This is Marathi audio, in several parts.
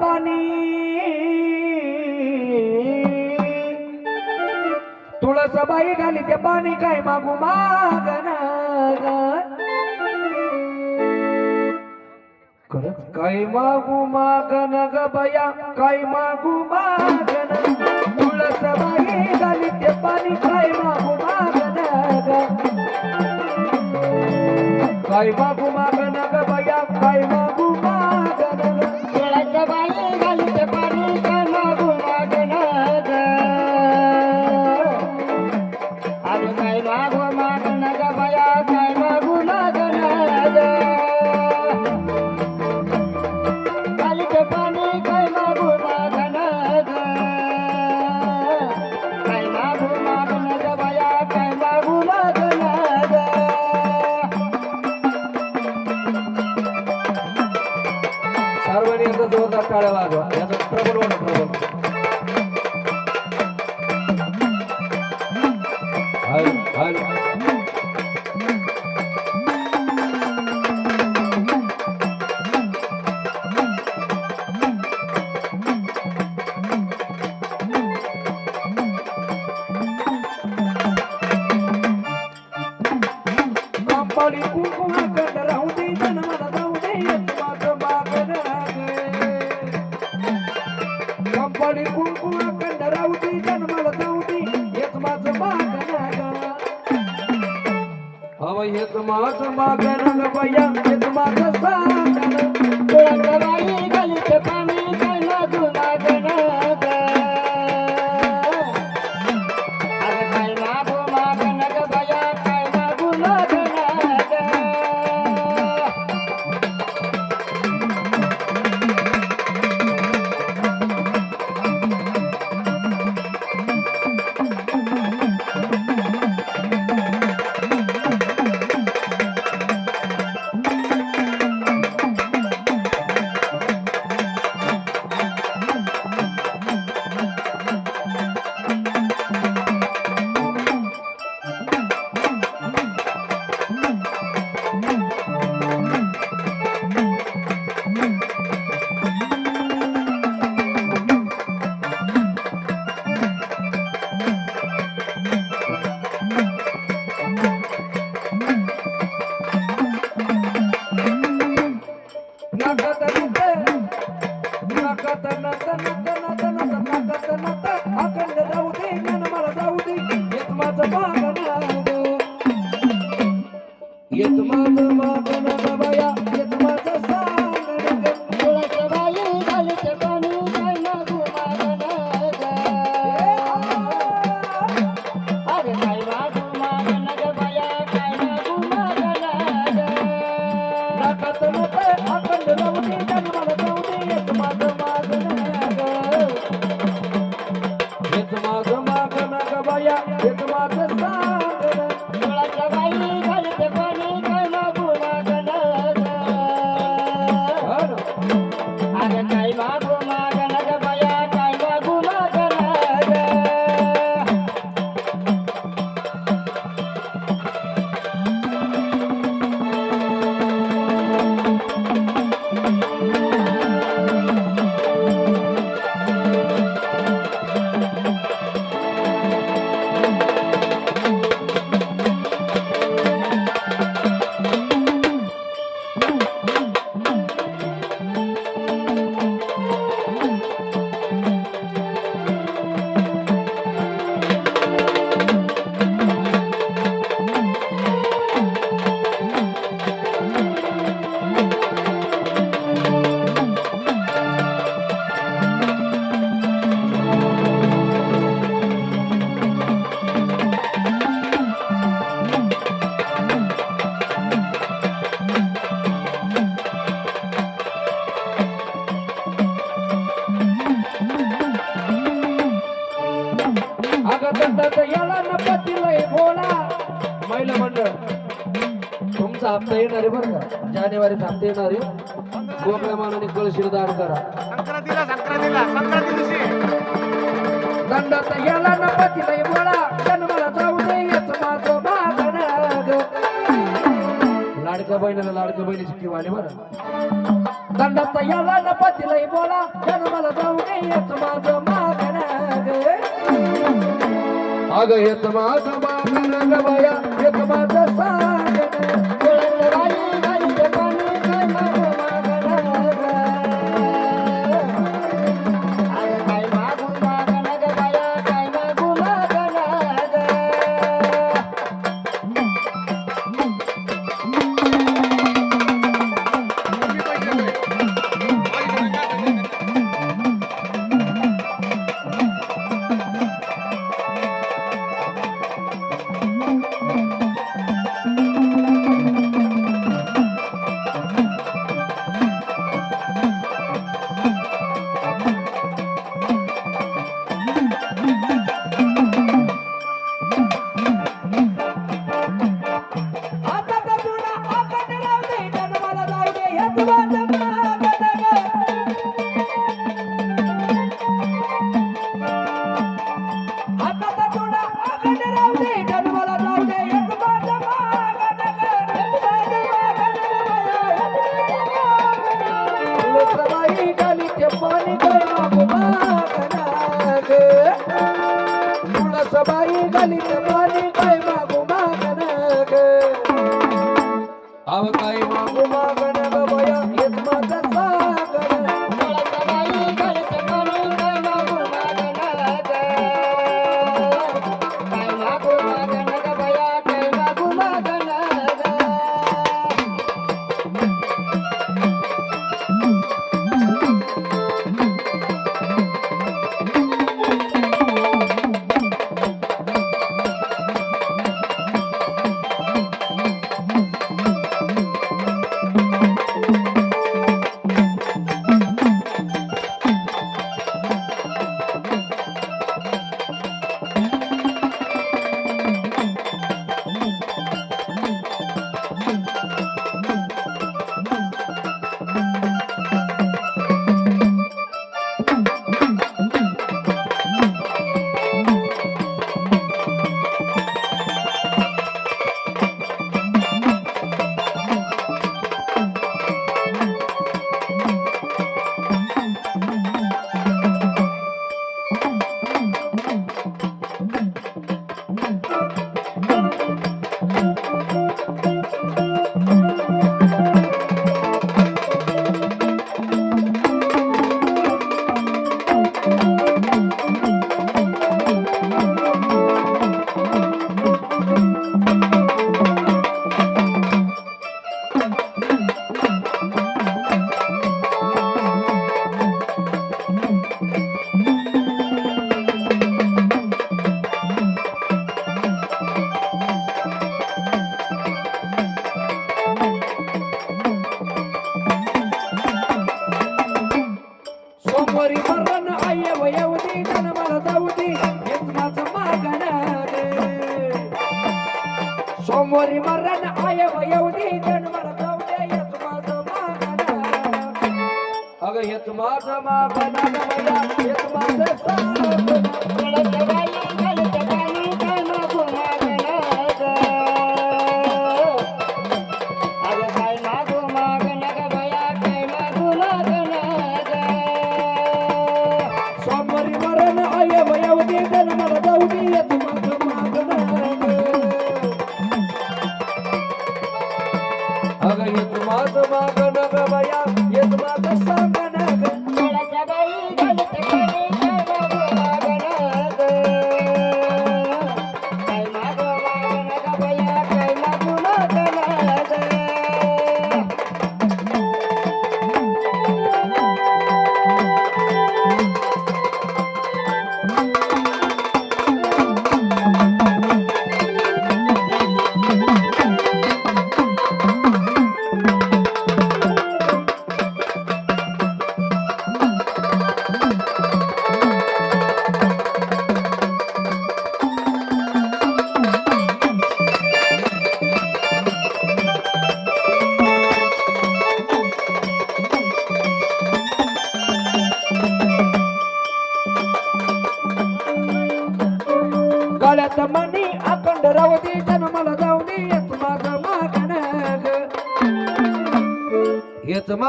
पाणी तुळस बाई घाली ते पाणी काय मागू माग काय मागू मागन ग बया काय मागू मागन तुळस बाई घाली ते पाणी काय मागू मागन ग काय मागू मागन ग बया काय मागू एकदा जोरदार टाळ्या वाजवा याचा प्रबल हवं येत माझं मागण ग दंडात याला न पतीलय बोला महिला मंडळ तुमचा हप्ता येणार आहे बरं का? जानेवारीचा हप्ता येणार आहे. गोकळ्या मानाने कळशीला दान करा. संक्रांतीला संक्रांतीला संक्रांती दिवशी. दंडात याला न पतीलय बोला जन्माला जाऊ दे येत माझं ग लाडक्या बहिणीला लाडक्या बहिणीची किंवा आली बरं. दंडात याला न पतीलाही बोला जन्माला जाऊ नये येत माझं अग येत माझं मागण रंगवाया बाया येत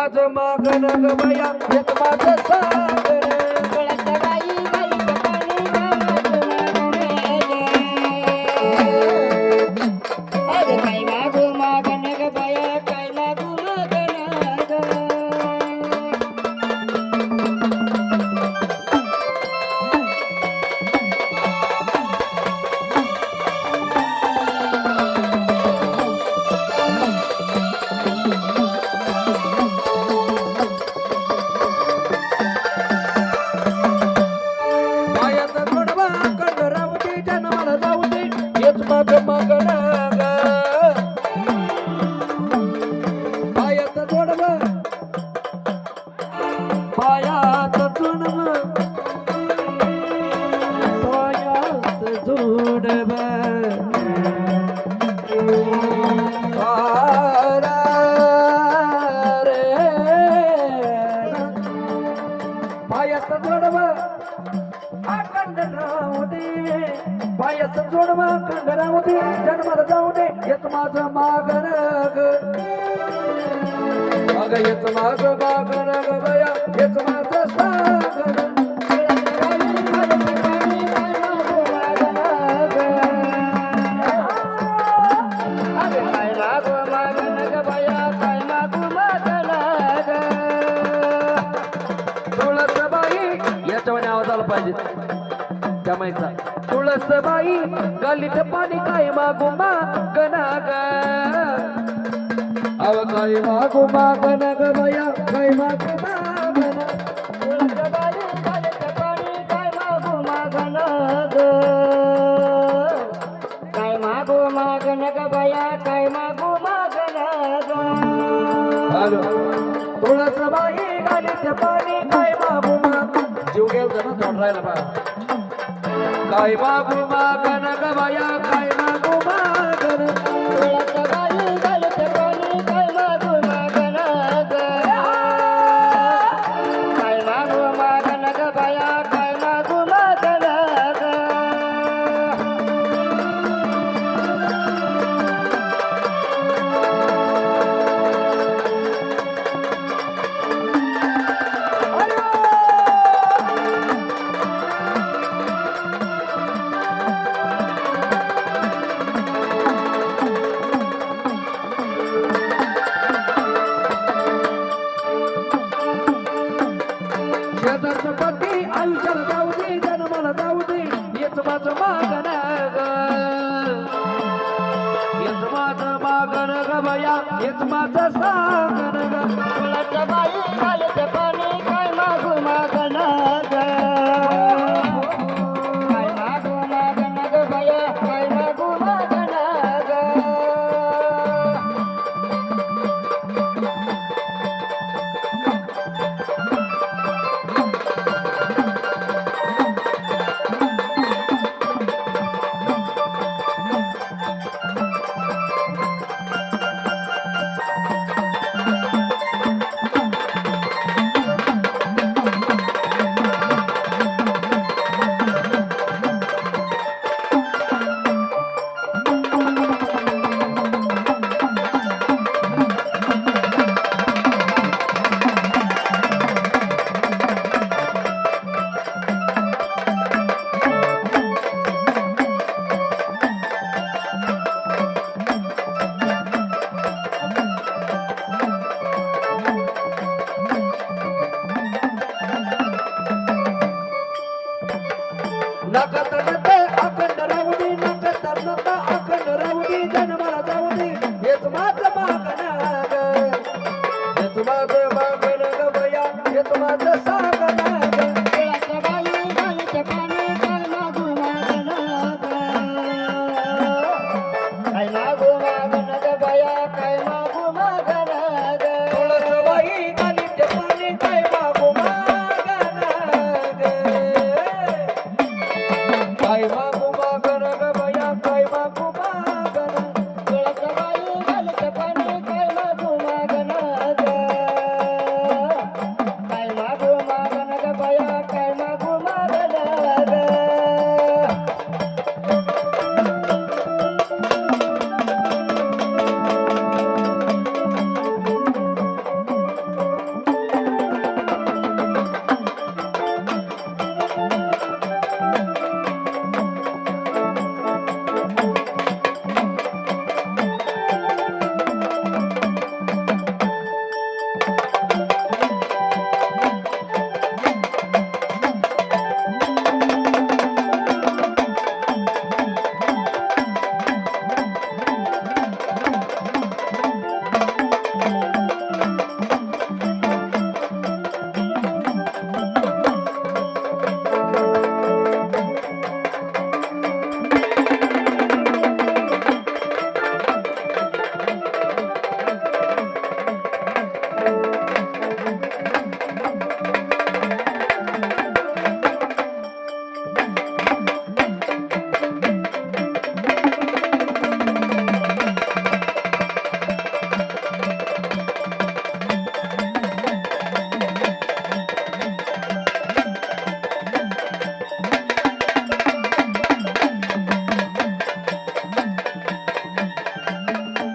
माझं मागण ग बया हेच माझं सागर पायात जोडवा अखंड राहू दे जन्माला जाऊ दे येत माझं मागण ग. अग येत माझं मागण बया येत माझं सागण. तुळसबाई याच्यामध्ये आवाज आला पाहिजे. त्या माईचा तुळसबाई गलीत पाणी काय मागू मागना ग अव काय मागू मागना ग बया काय मागू काय मागो मागन ग बया? काय मागो मागन ग हॅलो तुळसबाई गलीत पाणी काय मागू माग? जीव गेल तोंड राहिला बा. काय बाबू मागन गया मागो